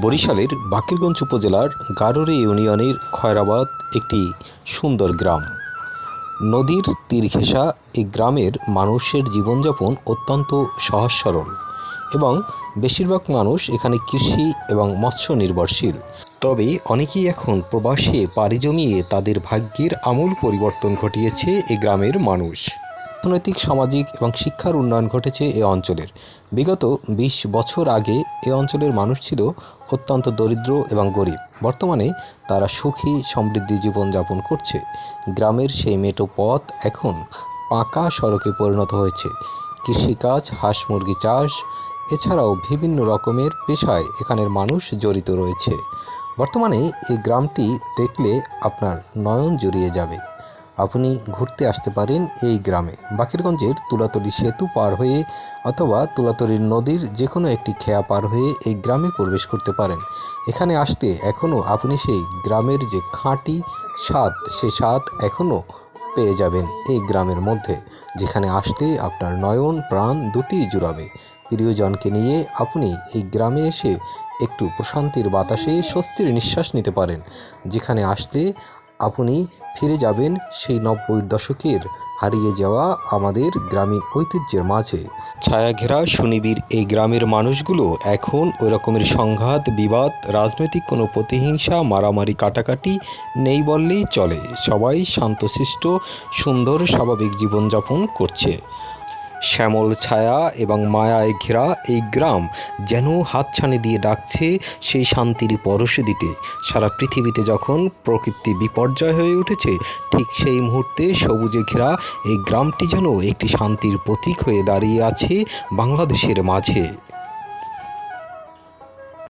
বরিশালের বাকেরগঞ্জ উপজেলার গারোরে ইউনিয়নের খয়রাবাদ একটি সুন্দর গ্রাম। নদীর তীর ঘেঁষা এই গ্রামের মানুষের জীবনযাপন অত্যন্ত সহজ সরল এবং বেশিরভাগ মানুষ এখানে কৃষি এবং মৎস্য নির্ভরশীল। তবে অনেকেই এখন প্রবাসে পাড়ি জমিয়ে তাদের ভাগ্যের আমূল পরিবর্তন ঘটিয়েছে এই গ্রামের মানুষ। অর্থনৈতিক, সামাজিক এবং শিক্ষার উন্নয়ন ঘটেছে এ অঞ্চলের। বিগত বিশ বছর আগে এ অঞ্চলের মানুষ ছিল অত্যন্ত দরিদ্র এবং গরিব। বর্তমানে তারা সুখী, সমৃদ্ধি জীবনযাপন করছে। গ্রামের সেই মেটো পথ এখন পাকা সড়কে পরিণত হয়েছে। কৃষিকাজ, হাঁস মুরগি চাষ, এছাড়াও বিভিন্ন রকমের পেশায় এখানের মানুষ জড়িত রয়েছে। বর্তমানে এই গ্রামটি দেখলে আপনার নয়ন জুড়িয়ে যাবে। আপনি ঘুরতে আসতে পারেন এই গ্রামে। বাকেরগঞ্জের তুলাতলি সেতু পার হয়ে অথবা তুলাতলির নদীর যে কোনো একটি খেয়া পার হয়ে এই গ্রামে প্রবেশ করতে পারেন। এখানে আসতে এখনও আপনি সেই গ্রামের যে খাঁটি স্বাদ, সে স্বাদ এখনও পেয়ে যাবেন এই গ্রামের মধ্যে, যেখানে আসলে আপনার নয়ন, প্রাণ দুটিই জুড়াবে। প্রিয়জনকে নিয়ে আপনি এই গ্রামে এসে একটু প্রশান্তির বাতাসে স্বস্তির নিঃশ্বাস নিতে পারেন, যেখানে আসলে আপনি ফিরে যাবেন সেই নব্বই দশকের হারিয়ে যাওয়া আমাদের গ্রামীণ ঐতিহ্যের মাঝে। ছায়াঘেরা সুনিবিড় এই গ্রামের মানুষগুলো এখন ওই রকমের সংঘাত, বিবাদ, রাজনৈতিক কোনো প্রতিহিংসা, মারামারি, কাটাকাটি নেই বললেই চলে। সবাই শান্তশিষ্ট, সুন্দর, স্বাভাবিক জীবনযাপন করছে। শ্যামল ছায়া এবং মায়ায় ঘেরা এই গ্রাম যেন হাতছানি দিয়ে ডাকছে সেই শান্তির পরশু দিতে। সারা পৃথিবীতে যখন প্রকৃতি বিপর্যয় হয়ে উঠেছে, ঠিক সেই মুহূর্তে সবুজে ঘেরা এই গ্রামটি যেন একটি শান্তির প্রতীক হয়ে দাঁড়িয়ে আছে বাংলাদেশের মাঝে।